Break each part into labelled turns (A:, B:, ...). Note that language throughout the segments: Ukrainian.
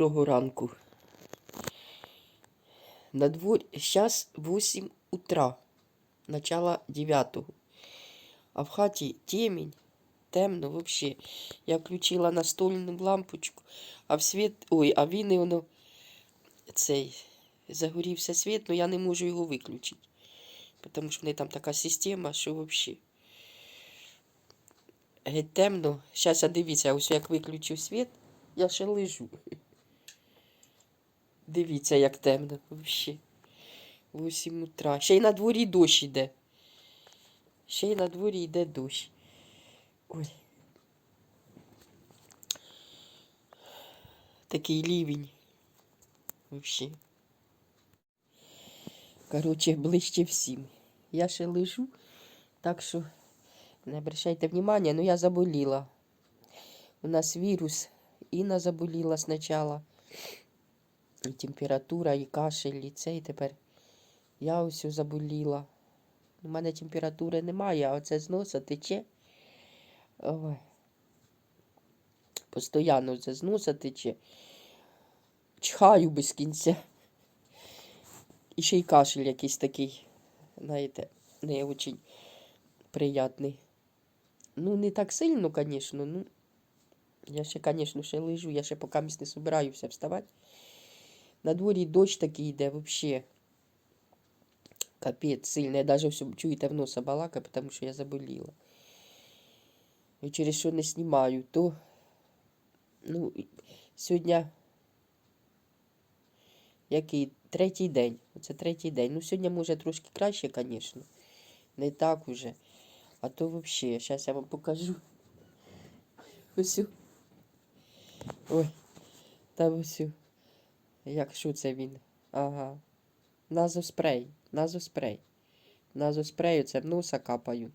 A: Доброго ранку. На дворі зараз 8 утра, начало 9. А в хаті темень, темно взагалі. Я включила настольну лампочку, а в світ. Ой, а він і воно цей загорівся світ, але я не можу його виключити. Тому що в неї там така система, що взагалі. Геть темно. Зараз я дивіться, ось як виключу світ, я ще лежу. Дивіться, як темно взагалі. 8 утра. Ще й на дворі дощ іде. Ще й на дворі йде дощ. Ой. Такий лівень. Взагалі. Коротше, ближче всім. Я ще лежу, так що не обращайте внимания, но я заболіла. У нас вірус. Інна заболіла спочатку. І температура, і кашель, і це, і тепер я ось заболіла. У мене температури немає, а оце з носа тече. Ой. Постоянно це з носа тече. Чхаю без кінця. І ще й кашель якийсь такий, знаєте, не дуже приятний. Ну, не так сильно, звісно, ну. Я ще, звісно, ще лежу, я ще поки не собираюся вставати. На дворі дощ такий йде, взагалі. Капець сильний. Я навіть все чуєте в носа балака, тому що я заболіла. І через що не знімаю, то ну, сьогодні який третій день. Це третій день. Ну, сьогодні може трошки краще, звісно. Не так уже. А то взагалі, зараз я вам покажу. Ось. Ой, там ось. О. Як що це він? Ага. Назоспрей. Назоспрей. Назоспрею це в носа капаю.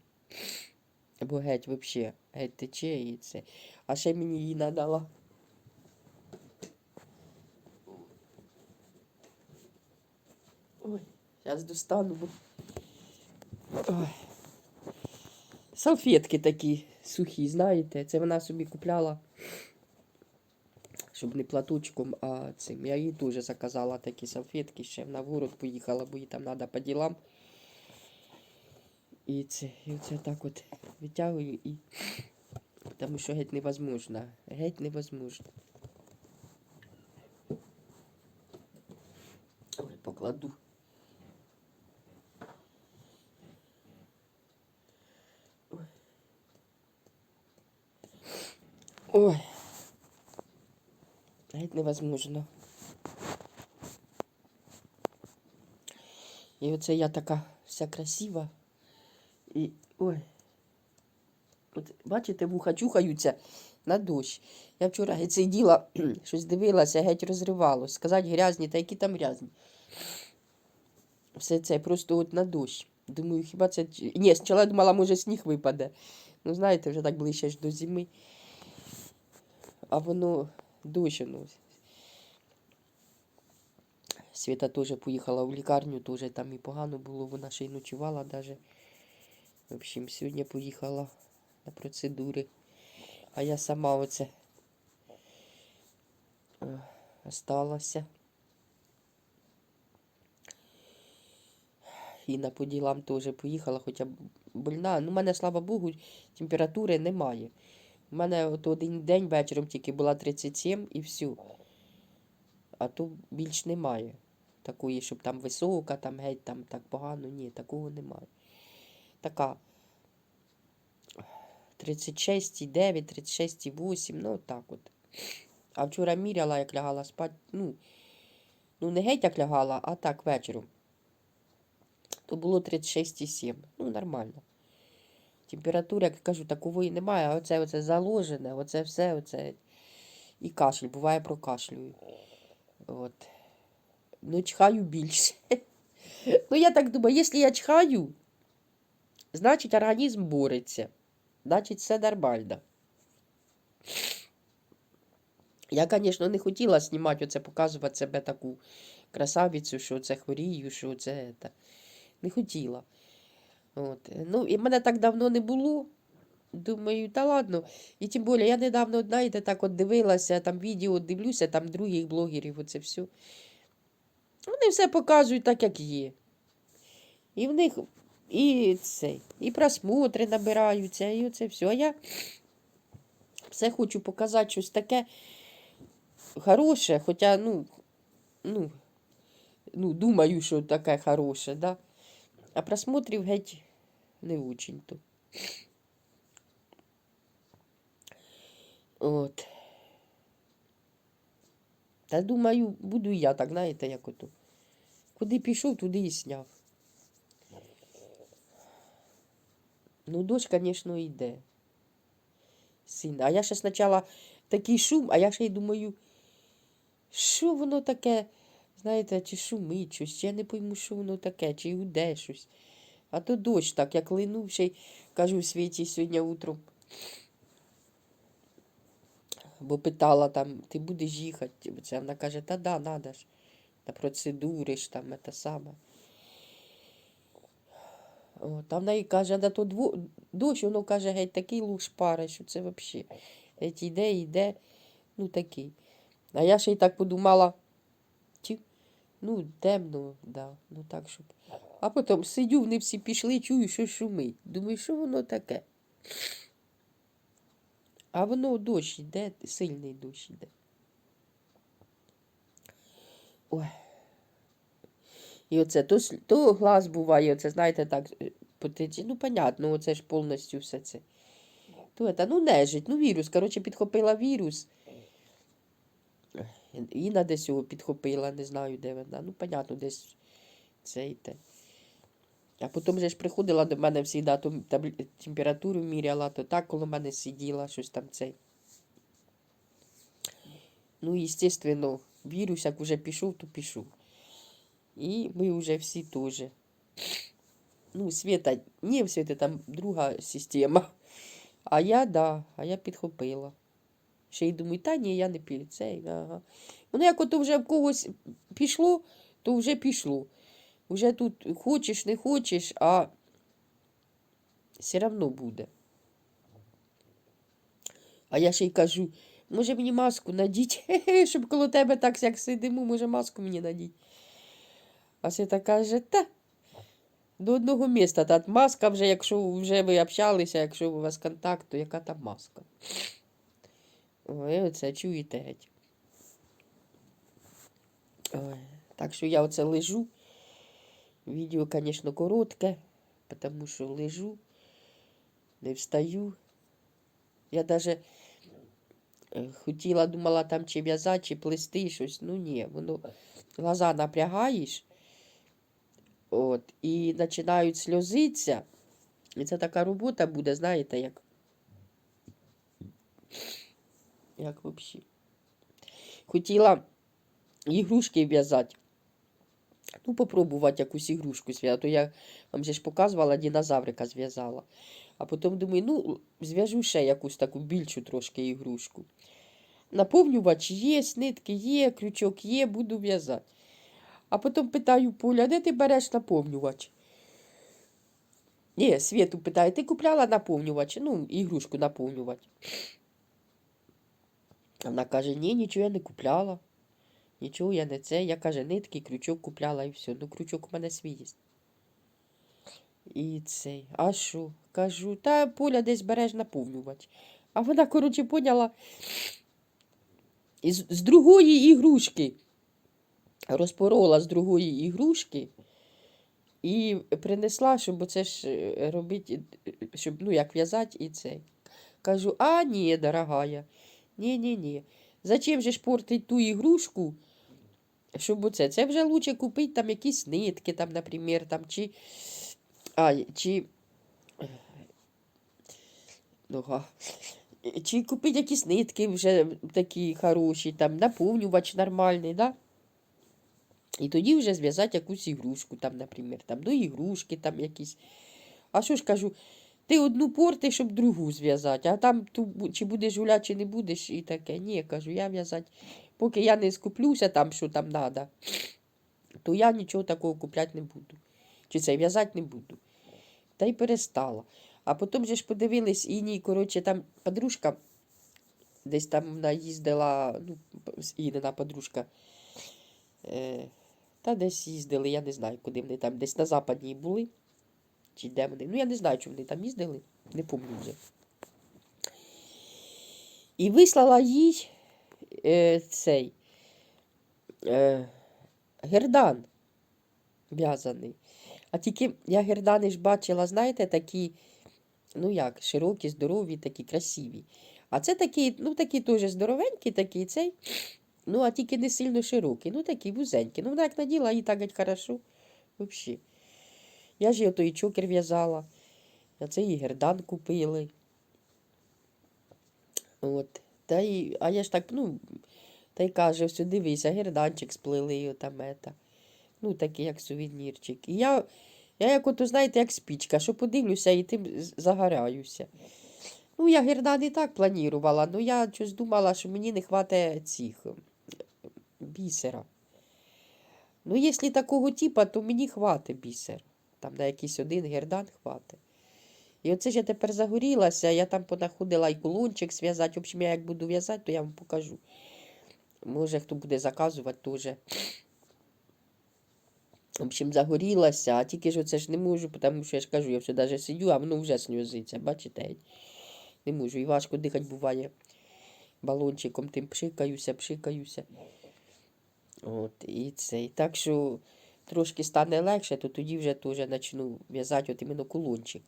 A: Бо геть взагалі. Геть тече і це. А ще мені її надала. Ой, зараз достану. Ой. Салфетки такі сухі, знаєте. Це вона собі купляла, щоб не платочком, а цим. Я їй теж заказала такі салфетки ще на город поїхала, бо їй там треба по ділам. І це, і оце так от витягую і. Тому що геть невозможно. Геть невозможно. Ой, покладу. Ой. Геть невозможно. І оце я така вся красива. І. Ой. От, бачите, вуха чухаються на дощ. Я вчора геть сиділа, щось дивилася, геть розривалось. Сказати грязні, та які там грязні. Все це просто от на дощ. Думаю, хіба це. Ні, спочатку думала, може сніг випаде. Ну, знаєте, вже так ближче ж до зими. А воно дощ, ну. Свята теж поїхала в лікарню, теж там і погано було, вона ще й ночувала даже. В общем, сьогодні поїхала на процедури. А я сама оце е, осталася. І на по ділам теж поїхала, хоча больна. Ну, у мене, слава Богу, температури немає. У мене от один день вечором тільки була 37 і все. А то більш немає. Такої, щоб там висока, там геть там так погано. Ні, такого немає. Така 36,9, 36,8, ну так от. А вчора міряла, як лягала спати. Ну, ну не геть як лягала, а так вечором. То було 36,7. Ну, нормально. Температура, як кажу, такової немає, а оце, оце заложене, оце все, оце. І кашель, буває прокашлюю. От. Ну, чхаю більше. Ну, я так думаю, якщо я чхаю, значить організм бореться. Значить, все нормально. Я, звісно, не хотіла знімати оце, показувати себе таку красавицю, що це хворію, що це. Не хотіла. От. Ну, і мене так давно не було. Думаю, та ладно. І тим більше, я недавно, знаєте, так от дивилася, там відео дивлюся, там других блогерів, оце все. Вони все показують так, як є. І в них і це, і просмотри набираються, і оце все. А я все хочу показати щось таке хороше, хоча, ну, ну, ну, думаю, що таке хороше, да? а просмотрів геть не очень то. От. Та думаю, буду я так, знаєте, як ото. Куди пішов, туди і сняв. Ну, дощ, звісно, йде. Сильно. А я ще спочатку такий шум, а я ще й думаю, що воно таке, знаєте, чи шумить щось, чи я не пойму, що воно таке, чи гуде щось. А то дощ так, як линув, ще й кажу Світі сьогодні утром. Бо питала там, ти будеш їхати? Вона каже, та да, надо ж. На процедури ж там, це саме. О, там вона і каже, да то дво... дощ, воно каже, геть такий луж пари, що це взагалі. Геть іде, йде, ну такий. А я ще й так подумала, ті, ну, темно, да, ну так, щоб. А потім сидю, вони всі пішли, чую, що шумить. Думаю, що воно таке? А воно дощ йде, сильний дощ йде. Ой. І оце то, то глаз буває, оце, знаєте, так, е. Ну, понятно, оце ж повністю все це. То это, ну, нежить, ну, вірус. Коротше, підхопила вірус. Інна десь його підхопила, не знаю, де вона. Ну, понятно, десь це і те. А потім же ж приходила до мене завжди, то температуру міряла, то так коло мене сиділа, щось там цей. Ну, звісно, вірус, як вже пішов, то пішов. І ми вже всі теж. Ну, Света, ні, в там друга система. А я, да, а я підхопила. Ще й думаю, та ні, я не цей. Ага. Воно як ото вже в когось пішло, то вже пішло. Вже тут хочеш, не хочеш, а все одно буде. А я ще й кажу, може мені маску надіть, щоб коло тебе так як сидимо, може маску мені надіть. А Свята каже, та до одного міста. Та маска вже, якщо вже ви общалися, якщо у вас контакт, то яка там маска? Ой, оце чуєте геть. Так що я оце лежу. Відео, звісно, коротке, тому що лежу, не встаю. Я навіть хотіла, думала там чи в'язати, чи плести щось. Ну ні, воно глаза напрягаєш. От, і починають сльозитися. І це така робота буде, знаєте, як. Як взагалі. Хотіла ігрушки в'язати. Ну, попробувати якусь ігрушку зв'язати. Я вам же ж показувала, динозаврика зв'язала. А потім думаю, ну, зв'яжу ще якусь таку більшу трошки ігрушку. Наповнювач є, нитки є, крючок є, буду в'язати. А потім питаю Поля, де ти береш наповнювач? Ні, Світу питає, ти купляла наповнювач? Ну, ігрушку наповнювати. А Вона каже, ні, нічого я не купляла. Нічого я не це. Я каже, нитки, крючок купляла і все. Ну, крючок у мене свій є. І цей. А що? Кажу, та Поля десь береш наповнювач. А вона, коротше, поняла із, з другої ігрушки. Розпорола з другої ігрушки і принесла, щоб оце ж е, робити, е, щоб, ну, як в'язати і це. Кажу, а ні, дорогая, ні, ні, ні. Зачем же ж портить ту ігрушку, щоб оце? Це вже лучше купити там якісь нитки, там, наприклад, там, чи, а, чи, ну, га. чи купити якісь нитки вже такі хороші, там, наповнювач нормальний, да? І тоді вже зв'язати якусь ігрушку, там, наприклад, там, до ігрушки там якісь. А що ж кажу, ти одну порти, щоб другу зв'язати, а там ту, чи будеш гуляти, чи не будеш, і таке. Ні, кажу, я в'язати. Поки я не скуплюся там, що там треба, то я нічого такого купляти не буду. Чи це в'язати не буду. Та й перестала. А потім же ж подивились, Іні, коротше, там подружка, десь там вона їздила, ну, Інина подружка. Е, та десь їздили, я не знаю, куди вони там, десь на западній були. Чи де вони. Ну, я не знаю, чи вони там їздили, не пам'ятаю вже. І вислала їй е, цей е, гердан в'язаний. А тільки я гердани ж бачила, знаєте, такі, ну як, широкі, здорові, такі красиві. А це такі, ну такі теж здоровенькі, такий цей, ну, а тільки не сильно широкі, ну такі вузенькі. Ну, вона як наділа, і так геть хорошо. Взагалі. Я ж ото і чокер в'язала. А це і гердан купили. От. Та й, а я ж так, ну, та й каже, все, дивися, герданчик сплели, і отам ета. Ну, такий, як сувенірчик. І я, я як ото, знаєте, як спічка, що подивлюся і тим з- загоряюся. Ну, я гердан і так планувала, ну я щось думала, що мені не хватить цих бісера. Ну, якщо такого типа, то мені хватить бісер. Там на якийсь один гердан хватить. І оце ж я тепер загорілася, я там понаходила і кулончик зв'язати. В общем, я як буду в'язати, то я вам покажу. Може, хто буде заказувати теж. В общем, загорілася, а тільки ж оце ж не можу, тому що я ж кажу, я все навіть сидю, а воно вже сльозиться, бачите? Не можу. І важко дихати буває. Балончиком тим пшикаюся, пшикаюся. От, і цей. Так що трошки стане легше, то тоді вже теж почну в'язати от іменно кулончик.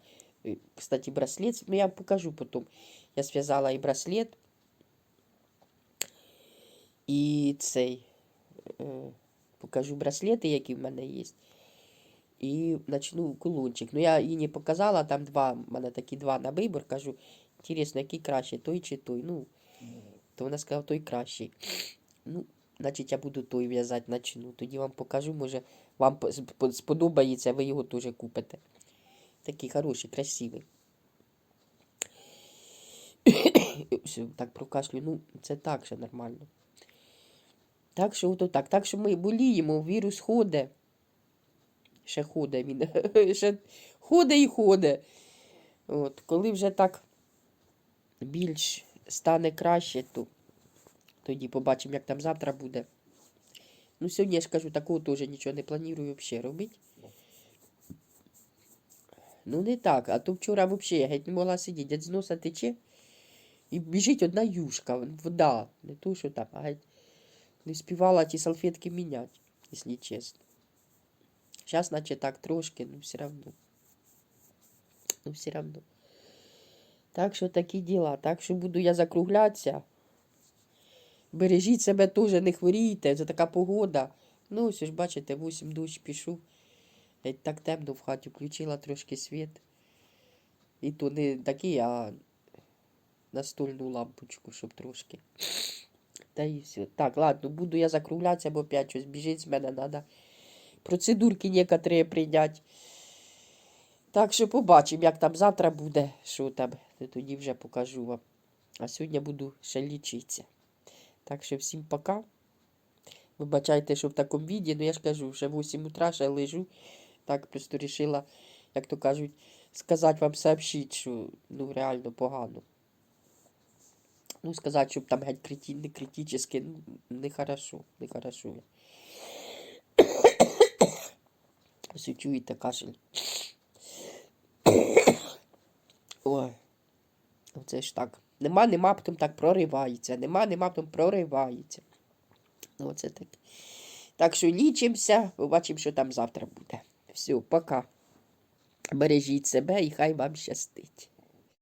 A: Е, Кстати, браслет, ну я вам покажу потім. Я зв'язала і браслет, і цей. Е, покажу браслети, які в мене є. І почну кулончик. Ну, я їй не показала, там два, в мене такі два на вибір. Кажу, інтересно, який краще, той чи той. Ну, то вона сказала, той кращий. Ну, значить, я буду той в'язати, начну. Тоді вам покажу, може, вам по- спо- сподобається, ви його теж купите. Такий хороший, красивий. Так прокашлю. Ну, це так ще нормально. Так що ото так. Так що ми боліємо, вірус ходить. Ще ходить він. Ще ходить і ходить. От, коли вже так більш стане краще, то тоді побачимо, як там завтра буде. Ну, сьогодні я ж кажу, такого теж нічого не планую взагалі робити. Ну, не так. А то вчора взагалі я геть не могла сидіти. Дядь з носа тече. І біжить одна юшка, вода. Не то, що там, а геть не співала ті салфетки міняти, якщо чесно. Зараз, наче так трошки, ну все равно. Ну, все равно. Так що такі діла. Так що буду я закруглятися. Бережіть себе теж, не хворійте, це така погода. Ну, ось ж бачите, 8 дощ пішов. Геть так темно в хаті, включила трошки світ. І то не такий, а настольну лампочку, щоб трошки. Та і все. Так, ладно, буду я закруглятися, бо опять щось біжить з мене треба. Процедурки некоторі прийняти. Так що побачимо, як там завтра буде, що там. то Тоді вже покажу вам. А сьогодні буду ще лічитися. Так що всім пока. Вибачайте, що в такому віді, ну я ж кажу, вже 8 утра ще лежу. Так просто вирішила, як то кажуть, сказати вам сообщить, що ну реально погано. Ну, сказати, щоб там геть крити... не критически, ну, нехорошо, нехорошо. Ось чуєте кашель. Ой. Оце ж так. Нема, нема, потім так проривається. Нема, нема, потім проривається. Ну, оце так. Так що лічимося, побачимо, що там завтра буде. Все, пока. Бережіть себе і хай вам щастить.